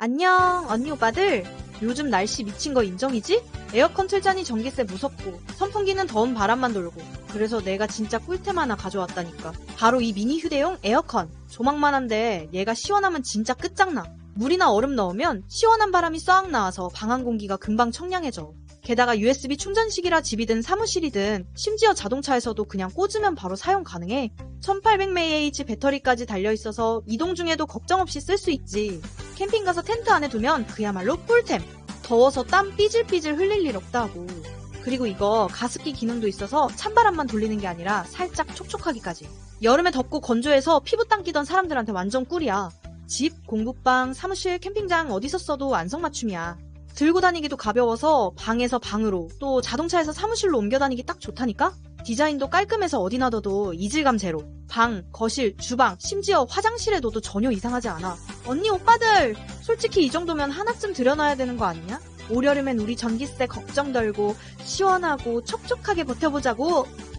안녕, 언니 오빠들. 요즘 날씨 미친 거 인정이지? 에어컨 틀자니 전기세 무섭고, 선풍기는 더운 바람만 돌고. 그래서 내가 진짜 꿀템 하나 가져왔다니까. 바로 이 미니 휴대용 에어컨. 조망만한데 얘가 시원하면 진짜 끝장나. 물이나 얼음 넣으면 시원한 바람이 쏴악 나와서 방안 공기가 금방 청량해져. 게다가 USB 충전식이라 집이든 사무실이든 심지어 자동차에서도 그냥 꽂으면 바로 사용 가능해. 1800mAh 배터리까지 달려있어서 이동 중에도 걱정 없이 쓸 수 있지. 캠핑 가서 텐트 안에 두면 그야말로 꿀템. 더워서 땀 삐질삐질 흘릴 일 없다고. 그리고 이거 가습기 기능도 있어서 찬바람만 돌리는 게 아니라 살짝 촉촉하기까지. 여름에 덥고 건조해서 피부 땀 끼던 사람들한테 완전 꿀이야. 집, 공부방, 사무실, 캠핑장 어디서 써도 안성맞춤이야. 들고 다니기도 가벼워서 방에서 방으로 또 자동차에서 사무실로 옮겨 다니기 딱 좋다니까? 디자인도 깔끔해서 어디 놔둬도 이질감 제로. 방, 거실, 주방, 심지어 화장실에 둬도 전혀 이상하지 않아. 언니 오빠들! 솔직히 이 정도면 하나쯤 들여놔야 되는 거 아니냐? 올여름엔 우리 전기세 걱정 덜고 시원하고 촉촉하게 버텨보자고